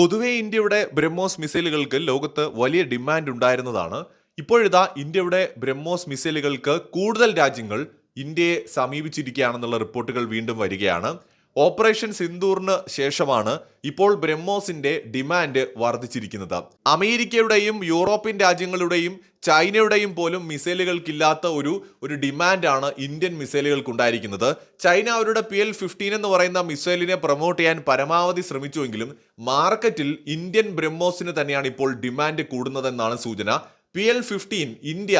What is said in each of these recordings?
പൊതുവെ ഇന്ത്യയുടെ ബ്രഹ്മോസ് മിസൈലുകൾക്ക് ലോകത്ത് വലിയ ഡിമാൻഡ് ഉണ്ടായിരുന്നതാണ്. ഇപ്പോഴിതാ ഇന്ത്യയുടെ ബ്രഹ്മോസ് മിസൈലുകൾക്ക് കൂടുതൽ രാജ്യങ്ങൾ ഇന്ത്യയെ സമീപിച്ചിരിക്കുകയാണെന്നുള്ള റിപ്പോർട്ടുകൾ വീണ്ടും വരികയാണ്. ഓപ്പറേഷൻ സിന്ദൂറിന് ശേഷമാണ് ഇപ്പോൾ ബ്രഹ്മോസിന്റെ ഡിമാൻഡ് വർദ്ധിച്ചിരിക്കുന്നത്. അമേരിക്കയുടെയും യൂറോപ്യൻ രാജ്യങ്ങളുടെയും ചൈനയുടെയും പോലും മിസൈലുകൾക്കില്ലാത്ത ഒരു ഒരു ഡിമാൻഡാണ് ഇന്ത്യൻ മിസൈലുകൾക്ക് ഉണ്ടായിരിക്കുന്നത് ചൈന അവരുടെ പി എൽ ഫിഫ്റ്റീൻ എന്ന് പറയുന്ന മിസൈലിനെ പ്രൊമോട്ട് ചെയ്യാൻ പരമാവധി ശ്രമിച്ചുവെങ്കിലും മാർക്കറ്റിൽ ഇന്ത്യൻ ബ്രഹ്മോസിന് തന്നെയാണ് ഇപ്പോൾ ഡിമാൻഡ് കൂടുന്നതെന്നാണ് സൂചന. P L fifteen India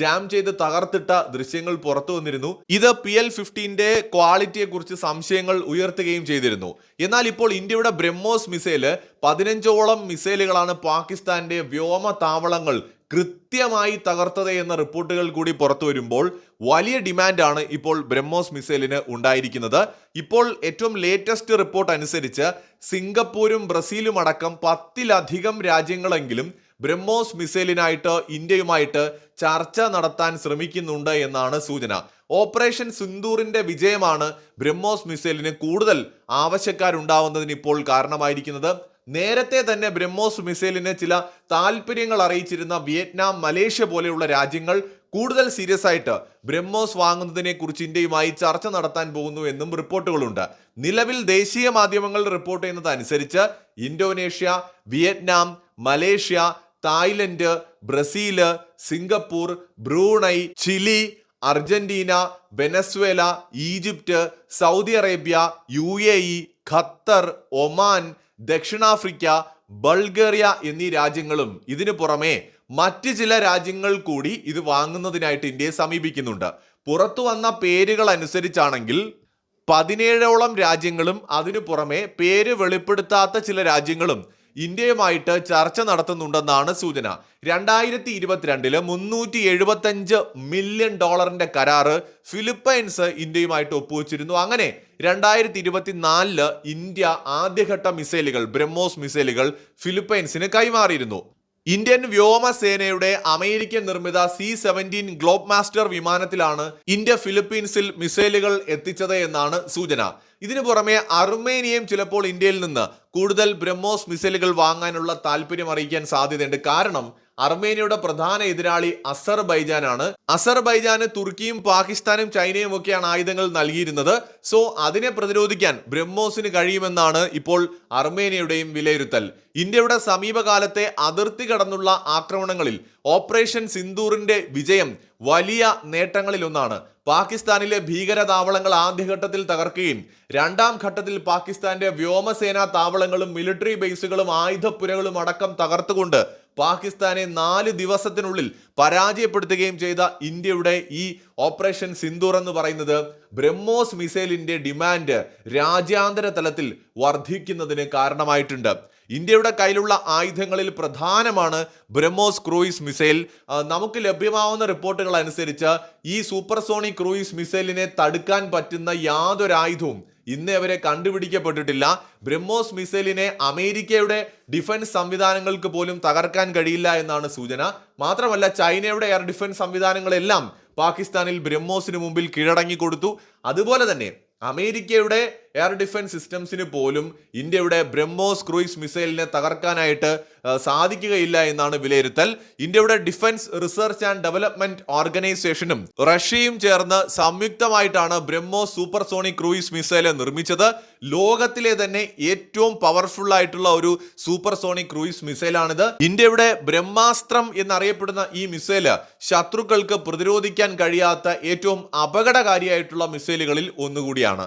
jam ചെയ്ത് തകർത്തിട്ട ദൃശ്യങ്ങൾ പുറത്തു വന്നിരുന്നു. ഇത് പി എൽ ഫിഫ്റ്റീന്റെ ക്വാളിറ്റിയെ കുറിച്ച് സംശയങ്ങൾ ഉയർത്തുകയും ചെയ്തിരുന്നു. എന്നാൽ ഇപ്പോൾ ഇന്ത്യയുടെ ബ്രഹ്മോസ് മിസൈൽ പതിനഞ്ചോളം മിസൈലുകളാണ് പാകിസ്ഥാന്റെ വ്യോമ താവളങ്ങൾ കൃത്യമായി തകർത്തത് എന്ന റിപ്പോർട്ടുകൾ കൂടി പുറത്തു വരുമ്പോൾ വലിയ ഡിമാൻഡാണ് ഇപ്പോൾ ബ്രഹ്മോസ് മിസൈലിന് ഉണ്ടായിരിക്കുന്നത്. ഇപ്പോൾ ഏറ്റവും ലേറ്റസ്റ്റ് റിപ്പോർട്ട് അനുസരിച്ച് സിംഗപ്പൂരും ബ്രസീലും അടക്കം പത്തിലധികം രാജ്യങ്ങളെങ്കിലും ബ്രഹ്മോസ് മിസൈലിനായിട്ട് ഇന്ത്യയുമായിട്ട് ചർച്ച നടത്താൻ ശ്രമിക്കുന്നുണ്ട് എന്നാണ് സൂചന. ഓപ്പറേഷൻ സിന്ദൂറിന്റെ വിജയമാണ് ബ്രഹ്മോസ് മിസൈലിന് കൂടുതൽ ആവശ്യക്കാരുണ്ടാവുന്നതിന് ഇപ്പോൾ കാരണമായിരിക്കുന്നത്. നേരത്തെ തന്നെ ബ്രഹ്മോസ് മിസൈലിന് ചില താല്പര്യങ്ങൾ അറിയിച്ചിരുന്ന വിയറ്റ്നാം മലേഷ്യ പോലെയുള്ള രാജ്യങ്ങൾ കൂടുതൽ സീരിയസ് ആയിട്ട് ബ്രഹ്മോസ് വാങ്ങുന്നതിനെ കുറിച്ച് ഇന്ത്യയുമായി ചർച്ച നടത്താൻ പോകുന്നു എന്നും റിപ്പോർട്ടുകളുണ്ട്. നിലവിൽ ദേശീയ മാധ്യമങ്ങൾ റിപ്പോർട്ട് ചെയ്യുന്നത് അനുസരിച്ച് Indonesia Vietnam Malaysia Thailand Brazil Singapore Brunei Chile Argentina Venezuela Egypt Saudi Arabia U A E Qatar Oman ദക്ഷിണാഫ്രിക്ക ബൾഗേറിയ എന്നീ രാജ്യങ്ങളും ഇതിനു പുറമെ മറ്റ് ചില രാജ്യങ്ങൾ കൂടി ഇത് വാങ്ങുന്നതിനായിട്ട് ഇന്ത്യയെ സമീപിക്കുന്നുണ്ട്. പുറത്തു വന്ന പേരുകൾ അനുസരിച്ചാണെങ്കിൽ പതിനേഴോളം രാജ്യങ്ങളും അതിനു പുറമെ പേര് വെളിപ്പെടുത്താത്ത ചില രാജ്യങ്ങളും ഇന്ത്യയുമായിട്ട് ചർച്ച നടത്തുന്നുണ്ടെന്നാണ് സൂചന. രണ്ടായിരത്തി ഇരുപത്തിരണ്ടിൽ മുന്നൂറ്റി എഴുപത്തഞ്ച് മില്യൺ ഡോളറിന്റെ കരാറ് ഫിലിപ്പൈൻസ് ഇന്ത്യയുമായിട്ട് ഒപ്പുവെച്ചിരുന്നു. അങ്ങനെ രണ്ടായിരത്തി ഇരുപത്തിനാലിൽ ഇന്ത്യ ആദ്യഘട്ട മിസൈലുകൾ ബ്രഹ്മോസ് മിസൈലുകൾ ഫിലിപ്പൈൻസിന് കൈമാറിയിരുന്നു. ഇന്ത്യൻ വ്യോമസേനയുടെ അമേരിക്കൻ നിർമ്മിത സി സെവന്റീൻ ഗ്ലോബ് മാസ്റ്റർ വിമാനത്തിലാണ് ഇന്ത്യ ഫിലിപ്പീൻസിൽ മിസൈലുകൾ എത്തിച്ചത് എന്നാണ് സൂചന. ഇതിനു പുറമെ അർമേനിയയും ചിലപ്പോൾ ഇന്ത്യയിൽ നിന്ന് കൂടുതൽ ബ്രഹ്മോസ് മിസൈലുകൾ വാങ്ങാനുള്ള താല്പര്യം അറിയിക്കാൻ സാധ്യതയുണ്ട്. കാരണം അർമേനിയയുടെ പ്രധാന എതിരാളി അസർബൈജാനാണ്. അസർബൈജാന് തുർക്കിയും പാകിസ്ഥാനും ചൈനയും ഒക്കെയാണ് ആയുധങ്ങൾ നൽകിയിരുന്നത്. സോ അതിനെ പ്രതിരോധിക്കാൻ ബ്രഹ്മോസിന് കഴിയുമെന്നാണ് ഇപ്പോൾ അർമേനിയയുടെയും വിലയിരുത്തൽ. ഇന്ത്യയുടെ സമീപകാലത്തെ അതിർത്തി കടന്നുള്ള ആക്രമണങ്ങളിൽ ഓപ്പറേഷൻ സിന്ദൂറിന്റെ വിജയം വലിയ നേട്ടങ്ങളിലൊന്നാണ്. പാകിസ്ഥാനിലെ ഭീകര താവളങ്ങൾ ആദ്യഘട്ടത്തിൽ തകർക്കുകയും രണ്ടാം ഘട്ടത്തിൽ പാകിസ്ഥാന്റെ വ്യോമസേനാ താവളങ്ങളും മിലിറ്ററി ബേസുകളും ആയുധപ്പുരകളും അടക്കം തകർത്തുകൊണ്ട് പാകിസ്ഥാനെ നാല് ദിവസത്തിനുള്ളിൽ പരാജയപ്പെടുത്തുകയും ചെയ്ത ഇന്ത്യയുടെ ഈ ഓപ്പറേഷൻ സിന്ദൂർ എന്ന് പറയുന്നത് ബ്രഹ്മോസ് മിസൈലിന്റെ ഡിമാൻഡ് രാജ്യാന്തര തലത്തിൽ വർദ്ധിക്കുന്നതിന് കാരണമായിട്ടുണ്ട്. ഇന്ത്യയുടെ കയ്യിലുള്ള ആയുധങ്ങളിൽ പ്രധാനമാണ് ബ്രഹ്മോസ് ക്രൂയിസ് മിസൈൽ. നമുക്ക് ലഭ്യമാവുന്ന റിപ്പോർട്ടുകൾ അനുസരിച്ച് ഈ സൂപ്പർസോണിക് ക്രൂയിസ് മിസൈലിനെ തടുക്കാൻ പറ്റുന്ന യാതൊരു ആയുധവും ഇന്നേ അവരെ കണ്ടുപിടിക്കപ്പെട്ടിട്ടില്ല. ബ്രഹ്മോസ് മിസൈലിനെ അമേരിക്കയുടെ ഡിഫൻസ് സംവിധാനങ്ങൾക്ക് പോലും തകർക്കാൻ കഴിയില്ല എന്നാണ് സൂചന. മാത്രമല്ല ചൈനയുടെ എയർ ഡിഫൻസ് സംവിധാനങ്ങളെല്ലാം പാകിസ്ഥാനിൽ ബ്രഹ്മോസിന് മുമ്പിൽ കീഴടങ്ങി കൊടുത്തു അതുപോലെ തന്നെ അമേരിക്കയുടെ എയർ ഡിഫൻസ് സിസ്റ്റംസിന് പോലും ഇന്ത്യയുടെ ബ്രഹ്മോസ് ക്രൂയിസ് മിസൈലിനെ തകർക്കാനായിട്ട് സാധിക്കുകയില്ല എന്നാണ് വിലയിരുത്തൽ. ഇന്ത്യയുടെ ഡിഫൻസ് റിസർച്ച് ആൻഡ് ഡെവലപ്മെന്റ് ഓർഗനൈസേഷനും റഷ്യയും ചേർന്ന് സംയുക്തമായിട്ടാണ് ബ്രഹ്മോസ് സൂപ്പർസോണിക് ക്രൂയിസ് മിസൈൽ നിർമ്മിച്ചത്. ലോകത്തിലെ തന്നെ ഏറ്റവും പവർഫുൾ ആയിട്ടുള്ള ഒരു സൂപ്പർസോണിക് ക്രൂയിസ് മിസൈലാണിത്. ഇന്ത്യയുടെ ബ്രഹ്മാസ്ത്രം എന്നറിയപ്പെടുന്ന ഈ മിസൈൽ ശത്രുക്കൾക്ക് പ്രതിരോധിക്കാൻ കഴിയാത്ത ഏറ്റവും അപകടകാരിയായിട്ടുള്ള മിസൈലുകളിൽ ഒന്നുകൂടിയാണ്.